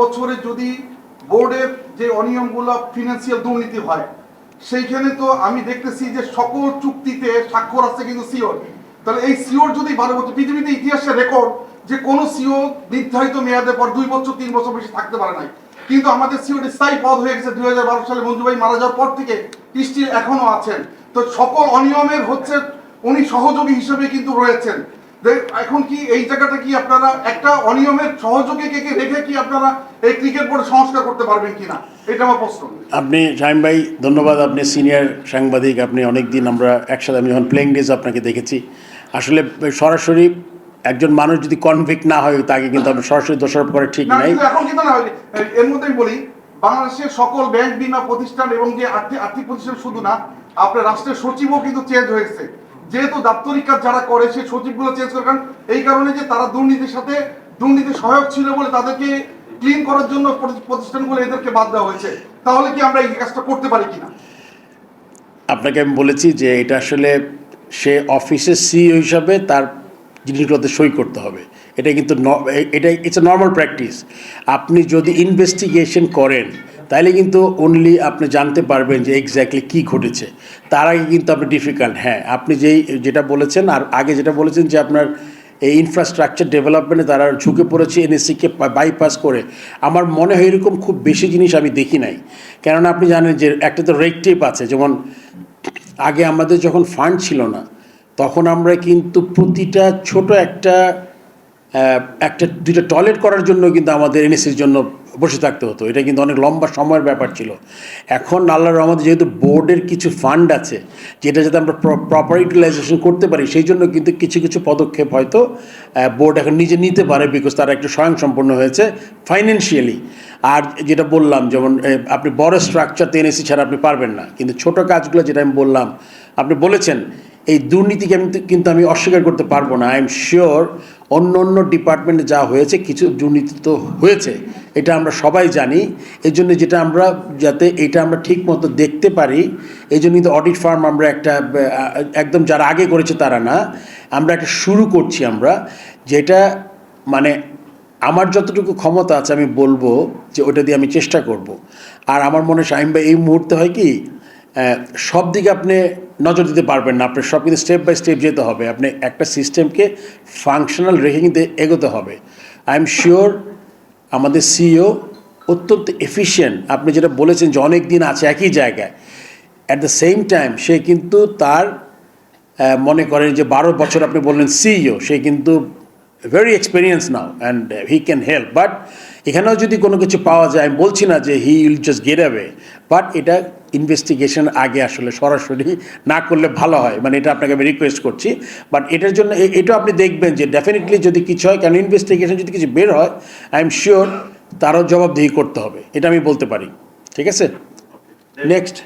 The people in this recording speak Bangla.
বছরে যদি বোর্ডের যে অনিয়মগুলো ফিনান্সিয়াল দুর্নীতি হয়, সেইখানে তো আমি দেখতেছি যে সকল চুক্তিতে স্বাক্ষর আছে কিন্তু সিওর। তাহলে এই সিওর যদি বারো বছর পৃথিবীতে ইতিহাসের রেকর্ড যে কোনো সিও নির্ধারিত মেয়াদের পর দুই বছর, তিন বছর বেশি থাকতে পারে নাই। কিন্তু আমাদের সিওর স্থায়ী পদ হয়ে গেছে দুই হাজার বারো সালে মঞ্জু ভাই মারা যাওয়ার পর থেকে কৃষ্টি এখনও আছেন। তো সকল অনিয়মের হচ্ছে উনি সহযোগী হিসেবে কিন্তু রয়েছেন। এখন কি এই জায়গাটা কি আপনারা একটা অনিয়মের সহযোগীকে কি রেখে কি আপনারা এই ক্রিকেট বোর্ড সংস্কার করতে পারবেন কিনা? এটা আমার প্রশ্ন। আপনি শাহিম ভাই ধন্যবাদ। আপনি সিনিয়র সাংবাদিক আপনি অনেক দিন আমরা একসাথে আমি যখন প্লেইং ডেজ আপনাকে দেখেছি আসলে সরাসরি একজন মানুষ যদি কনভিক্ট না হয় তাকে কিন্তু আপনি সরাসরি দোষারোপ করে ঠিক নাই। এখন কিন্তু না এর মধ্যেই বলি বাংলাদেশের সকল ব্যাংক বিমা প্রতিষ্ঠান এবং যে আর্থিক আর্থিক প্রতিষ্ঠান শুধু না আপনার রাষ্ট্রের সচিবও কিন্তু চেঞ্জ হয়েছে। যেহেতু দাপ্তরিক কাজ যারা করে, সেই সচিবগুলো চেঞ্জ করে, কারণ এই কারণে যে তারা দুর্নীতির সাথে দুর্নীতি সহায়ক ছিল বলে তাদেরকে ক্লিন করার জন্য প্রতি- প্রতিষ্ঠানগুলো এদেরকে বাদ দেওয়া হয়েছে। তাহলে কি আমরা এই কাজটা করতে পারি কিনা? আপনাকে আমি বলেছি যে এটা আসলে সে অফিসের সিইও হিসাবে তার জিনিসগুলোতে সই করতে হবে। এটা কিন্তু এটা ইটস এ নর্মাল প্র্যাকটিস আপনি যদি ইনভেস্টিগেশন করেন তাহলে কিন্তু অনলি আপনি জানতে পারবেন যে এক্স্যাক্টলি কী ঘটেছে। তার আগে কিন্তু আপনি ডিফিকাল্ট হ্যাঁ আপনি যেই, যেটা বলেছেন আর আগে যেটা বলেছেন যে আপনার এই ইনফ্রাস্ট্রাকচার ডেভেলপমেন্টে তারা ঝুঁকে পড়েছে এনএসসিকে বাইপাস করে। আমার মনে হয় এরকম খুব বেশি জিনিস আমি দেখি নাই। কেননা আপনি জানেন যে একটা তো রেড টেপ আছে, যেমন আগে আমাদের যখন ফান্ড ছিল না, তখন আমরা কিন্তু প্রতিটা ছোট একটা একটা, দুইটা টয়লেট করার জন্য কিন্তু আমাদের এনএসির জন্য বসে থাকতে হতো। এটা কিন্তু অনেক লম্বা সময়ের ব্যাপার ছিল। এখন আল্লাহ রহমতে যেহেতু বোর্ডের কিছু ফান্ড আছে, যেটা যাতে আমরা প্রপার ইউটিলাইজেশন করতে পারি, সেই জন্য কিন্তু কিছু কিছু পদক্ষেপ হয়তো বোর্ড এখন নিজে নিতে পারে বিকজ তারা একটু স্বয়ংসম্পন্ন হয়েছে ফাইন্যান্সিয়ালি আর যেটা বললাম, যেমন আপনি বড় স্ট্রাকচার এনএসি ছাড়া আপনি পারবেন না। কিন্তু ছোট কাজগুলো, যেটা আমি বললাম, আপনি বলেছেন এই দুর্নীতিকে আমি কিন্তু আমি অস্বীকার করতে পারব না। আই এম শিওর অন্য অন্য ডিপার্টমেন্টে যা হয়েছে, কিছু দুর্নীতি তো হয়েছে। এটা আমরা সবাই জানি। এই জন্য যেটা আমরা যাতে এটা আমরা ঠিক মতো দেখতে পারি, এই জন্য কিন্তু অডিট ফার্ম আমরা একটা একদম যারা আগে করেছে তারা না। আমরা একটা শুরু করছি আমরা, যেটা মানে আমার যতটুকু ক্ষমতা আছে আমি বলব যে ওটা দিয়ে আমি চেষ্টা করব। আর আমার মনে হয় ভাই, এই মুহূর্তে হয় কি সব দিকে আপনি নজর দিতে পারবেন না। আপনার সব কিন্তু স্টেপ বাই স্টেপ যেতে হবে। আপনি একটা সিস্টেমকে ফাংশনাল রেখে কিন্তু এগোতে হবে। আই এম শিওর আমাদের সিইও অত্যন্ত এফিশিয়েন্ট আপনি যেটা বলেছেন যে অনেক দিন আছে একই জায়গায়। অ্যাট দ্য সেম টাইম সে কিন্তু তার মনে করেন যে বারো বছর আপনি বললেন সিইও সে কিন্তু very experience now and he can help but এখানেও যদি কোনো কিছু পাওয়া যায় আমি বলছি না যে he will just get away but এটা ইনভেস্টিগেশন আগে আসলে সরাসরি না করলে ভালো হয়। মানে এটা আপনাকে আমি রিকোয়েস্ট করছি বাট এটার জন্য এ- এটা আপনি দেখবেন যে ডেফিনেটলি যদি কিছু হয় কারণ ইনভেস্টিগেশন যদি কিছু বের হয় আই এম শিওর তারও জবাবদিহি করতে হবে। এটা আমি বলতে পারি। ঠিক আছে? নেক্সট